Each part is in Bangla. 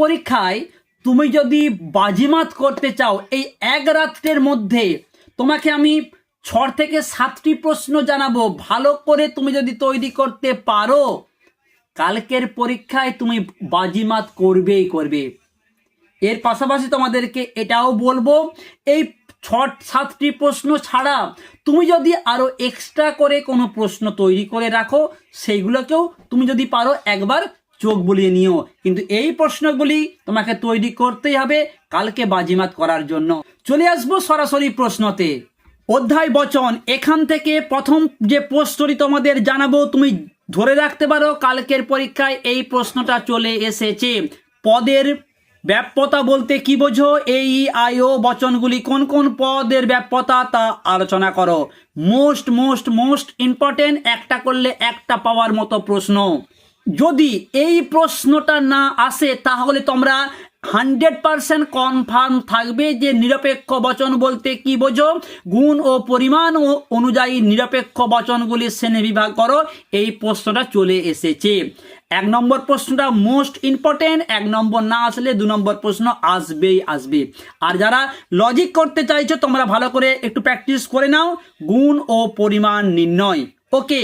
পরীক্ষায় তুমি যদি বাজিমাত করতে চাও, এই এক রাত্রের মধ্যে তোমাকে আমি ছ থেকে সাতটি প্রশ্ন জানাব। ভালো করে তুমি যদি তৈরি করতে পারো, কালকের পরীক্ষায় তুমি বাজিমাত করবেই করবে। এর পাশাপাশি তোমাদেরকে এটাও বলব, এই ছ সাতটি প্রশ্ন ছাড়া তুমি যদি আরও এক্সট্রা করে কোনো প্রশ্ন তৈরি করে রাখো, সেইগুলোকেও তুমি যদি পারো একবার চোখ বুলিয়ে নিও। কিন্তু এই প্রশ্নগুলি তোমাকে তৈরি করতেই হবে কালকে বাজিমাত করার জন্য। চলে আসব সরাসরি প্রশ্নতে। অধ্যায় বচন, এখান থেকে প্রথম যে প্রশ্নটি তোমাদের জানাব, তুমি ধরে রাখতে পারো কালকের পরীক্ষায় এই প্রশ্নটা চলে এসেছে। পদের ব্যাপ্যতা বলতে কি বোঝো? এই ও বচনগুলি কোন কোন পদের ব্যাপ্যতা তা আলোচনা করো। মোস্ট মোস্ট মোস্ট ইম্পর্টেন্ট, একটা করলে একটা পাওয়ার মতো প্রশ্ন। যদি এই প্রশ্নটা না আসে, তাহলে তোমরা হান্ড্রেড পারসেন্ট কনফার্ম থাকবে যে নিরপেক্ষ বচন বলতে কি বোঝো। গুণ ও পরিমাণ ও অনুযায়ী নিরপেক্ষ বচনগুলি শ্রেণি বিভাগ করো। এই প্রশ্নটা চলে এসেছে। এক নম্বর প্রশ্নটা মোস্ট ইম্পর্টেন্ট, এক নম্বর না আসলে দু নম্বর প্রশ্ন আসবেই আসবে। আর যারা লজিক করতে চাইছো, তোমরা ভালো করে একটু প্র্যাকটিস করে নাও। গুণ ও পরিমাণ নির্ণয়। ওকে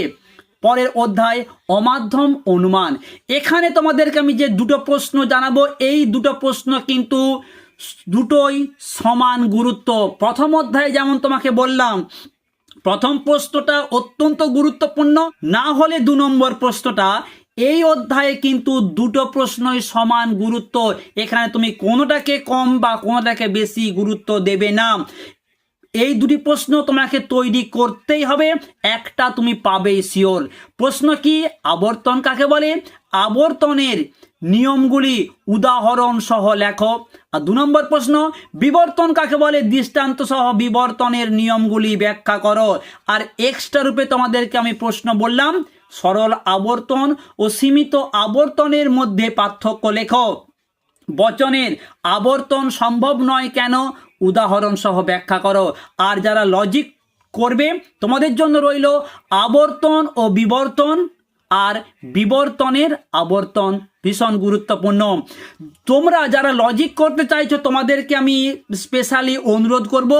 পরের অধ্যায় অমাধ্যম অনুমান। এখানে তোমাদেরকে আমি যে দুটো প্রশ্ন জানাব, এই দুটো প্রশ্ন কিন্তু দুটোই সমান গুরুত্ব। প্রথম অধ্যায়ে যেমন তোমাকে বললাম, প্রথম প্রশ্নটা অত্যন্ত গুরুত্বপূর্ণ, না হলে দু নম্বর প্রশ্নটা, এই অধ্যায়ে কিন্তু দুটো প্রশ্নই সমান গুরুত্ব। এখানে তুমি কোনোটাকে কম বা কোনোটাকে বেশি গুরুত্ব দেবে না। এই দুটি প্রশ্ন তোমাকে তৈরি করতেই হবে। একটা তুমি পাবেই শিওর প্রশ্ন কি? আবর্তন কাকে বলে? আবর্তনের নিয়মগুলি উদাহরণ সহ লেখো। আর দু নম্বর প্রশ্ন, বিবর্তন কাকে বলে? দৃষ্টান্ত সহ বিবর্তনের নিয়মগুলি ব্যাখ্যা করো। আর এক্সট্রা রূপে তোমাদেরকে আমি প্রশ্ন বললাম, সরল আবর্তন ও সীমিত আবর্তনের মধ্যে পার্থক্য লেখো। বচনের আবর্তন সম্ভব নয় কেন? উদাহরণ সহ ব্যাখ্যা করো। আর যারা লজিক করবে, তোমাদের জন্য রইল আবর্তন ও বিবর্তন আর বিবর্তনের আবর্তন। ভীষণ গুরুত্বপূর্ণ। তোমরা যারা লজিক করতে চাইছো, তোমাদেরকে আমি স্পেশালি অনুরোধ করব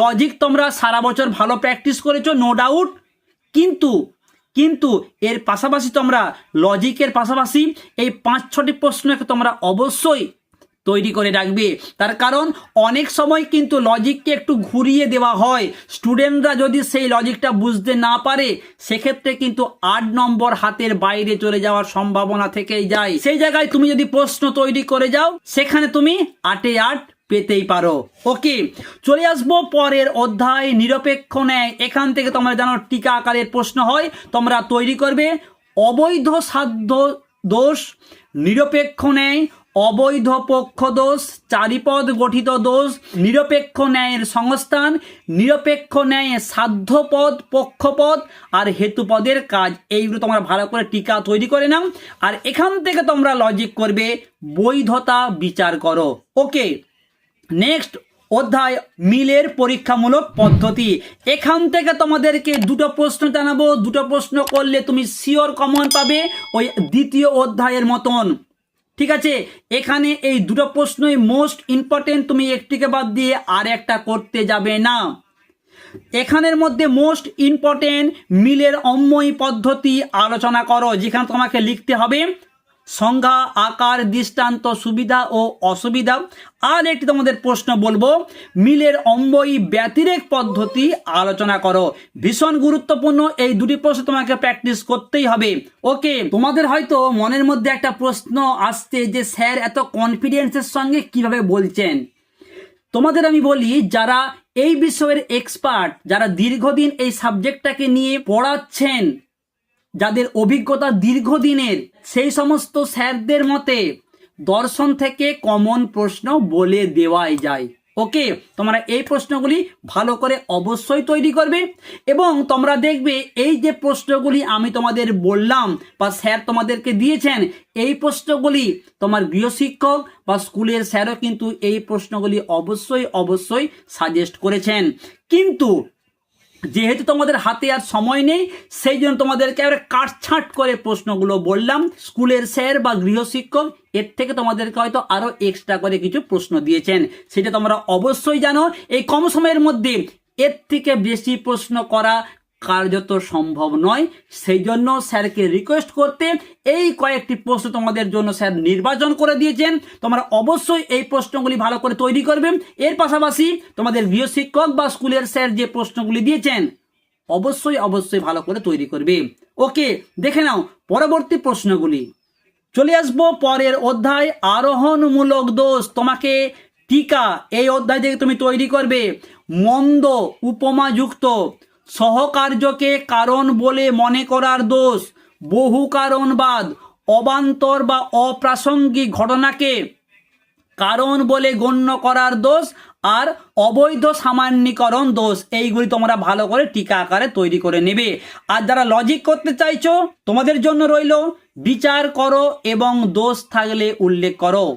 লজিক তোমরা সারা বছর ভালো প্র্যাকটিস করেছ নো ডাউট কিন্তু কিন্তু এর পাশাপাশি তোমরা লজিকের পাশাপাশি এই পাঁচ ছটি প্রশ্নকে তোমরা অবশ্যই তৈরি করে রাখবে। তার কারণ অনেক সময় কিন্তু লজিককে একটু ঘুরিয়ে দেওয়া হয়। স্টুডেন্টরা যদি সেই লজিকটা বুঝতে না পারে, সেক্ষেত্রে কিন্তু আট নম্বর হাতের বাইরে চলে যাওয়ার সম্ভাবনা থেকেই যায়। সেই জায়গায় তুমি যদি প্রশ্ন তৈরি করে যাও, সেখানে তুমি আটে আট পেতেই পারো। ওকে, চলে আসব পরের অধ্যায় নিরপেক্ষ ন্যায়। এখান থেকে তোমরা জানো টিকা আকারের প্রশ্ন হয়। তোমরা তৈরি করবে অবৈধ সাধ্য দোষ, নিরপেক্ষ ন্যায় অবৈধ পক্ষ দোষ, চারিপদ গঠিত দোষ, নিরপেক্ষ ন্যায়ের সংস্থান, নিরপেক্ষ ন্যায় সাধ্যপদ, পক্ষপদ আর হেতুপদের কাজ। এইগুলো তোমরা ভালো করে টিকা তৈরি করে নাও আর এখান থেকে তোমরা লজিক করবে, বৈধতা বিচার করো। ওকে নেক্সট অধ্যায় মিলের পরীক্ষামূলক পদ্ধতি। এখান থেকে তোমাদেরকে দুটো প্রশ্ন জানাব। দুটো প্রশ্ন করলে তুমি শিওর কমন পাবে ওই দ্বিতীয় অধ্যায়ের মতন। ঠিক আছে? এখানে এই দুটো প্রশ্নই মোস্ট ইম্পর্টেন্ট তুমি একটিকে বাদ দিয়ে আর একটা করতে যাবে না। এখানের মধ্যে মোস্ট ইম্পর্টেন্ট মিলের অম্ময়ী পদ্ধতি আলোচনা করো, যেখানে তোমাকে লিখতে হবে সংজ্ঞা, আকার, দৃষ্টান্ত, সুবিধা ও অসুবিধা। আর একটি তোমাদের প্রশ্ন বলব, মিলের অম্বয়ী ব্যতিরেক পদ্ধতি আলোচনা করো। ভীষণ গুরুত্বপূর্ণ, এই দুটি প্রশ্ন তোমাকে প্র্যাকটিস করতেই হবে। ওকে, তোমাদের হয়তো মনের মধ্যে একটা প্রশ্ন আসছে যে, স্যার এত কনফিডেন্সের সঙ্গে কীভাবে বলছেন? তোমাদের আমি বলি, যারা এই বিষয়ের এক্সপার্ট যারা দীর্ঘদিন এই সাবজেক্টটাকে নিয়ে পড়াচ্ছেন যাদের অভিজ্ঞতা দীর্ঘদিনের, সেই সমস্ত স্যারদের মতে দর্শন থেকে কমন প্রশ্ন বলে দেওয়াই যায়। ওকে, তোমরা এই প্রশ্নগুলি ভালো করে অবশ্যই তৈরি করবে এবং তোমরা দেখবে এই যে প্রশ্নগুলি আমি তোমাদের বললাম বা স্যার তোমাদেরকে দিয়েছেন, এই প্রশ্নগুলি তোমার গৃহশিক্ষক বা স্কুলের স্যারও কিন্তু এই প্রশ্নগুলি অবশ্যই অবশ্যই সাজেস্ট করেছেন। কিন্তু যেহেতু তোমাদের হাতে আর সময় নেই, সেই জন্য তোমাদেরকে এবারে কাটছাঁট করে প্রশ্নগুলো বললাম। স্কুলের স্যার বা গৃহশিক্ষক, এর থেকে তোমাদেরকে হয়তো আরও এক্সট্রা করে কিছু প্রশ্ন দিয়েছেন। সেটা তোমরা অবশ্যই জানো। এই কম সময়ের মধ্যে এর থেকে বেশি প্রশ্ন করা কার্যত সম্ভব নয়। সেই জন্য স্যারকে রিকোয়েস্ট করতে এই কয়েকটি প্রশ্ন তোমাদের জন্য স্যার নির্বাচন করে দিয়েছেন। তোমরা অবশ্যই এই প্রশ্নগুলি ভালো করে তৈরি করবে। এর পাশাপাশি তোমাদের গৃহশিক্ষক বা স্কুলের স্যার যে প্রশ্নগুলি দিয়েছেন, অবশ্যই অবশ্যই ভালো করে তৈরি করবে। ওকে, দেখে নাও পরবর্তী প্রশ্নগুলি। চলে আসব পরের অধ্যায়, আরোহণমূলক দোষ। তোমাকে টিকা, এই অধ্যায় থেকে তুমি তৈরি করবে। মন্দ, উপমাযুক্ত। সহকার্যকে কারণ বলে মনে করার দোষ, বহু কারণবাদ অবান্তর বা অপ্রাসঙ্গিক ঘটনাকে কারণ বলে গণ্য করার দোষ আর অবৈধ সামান্যীকরণ দোষ। এইগুলি তোমরা ভালো করে টিকা আকারে তৈরি করে নেবে। আর যারা লজিক করতে চাইছো, তোমাদের জন্য রইল, বিচার করো এবং দোষ থাকলে উল্লেখ করো।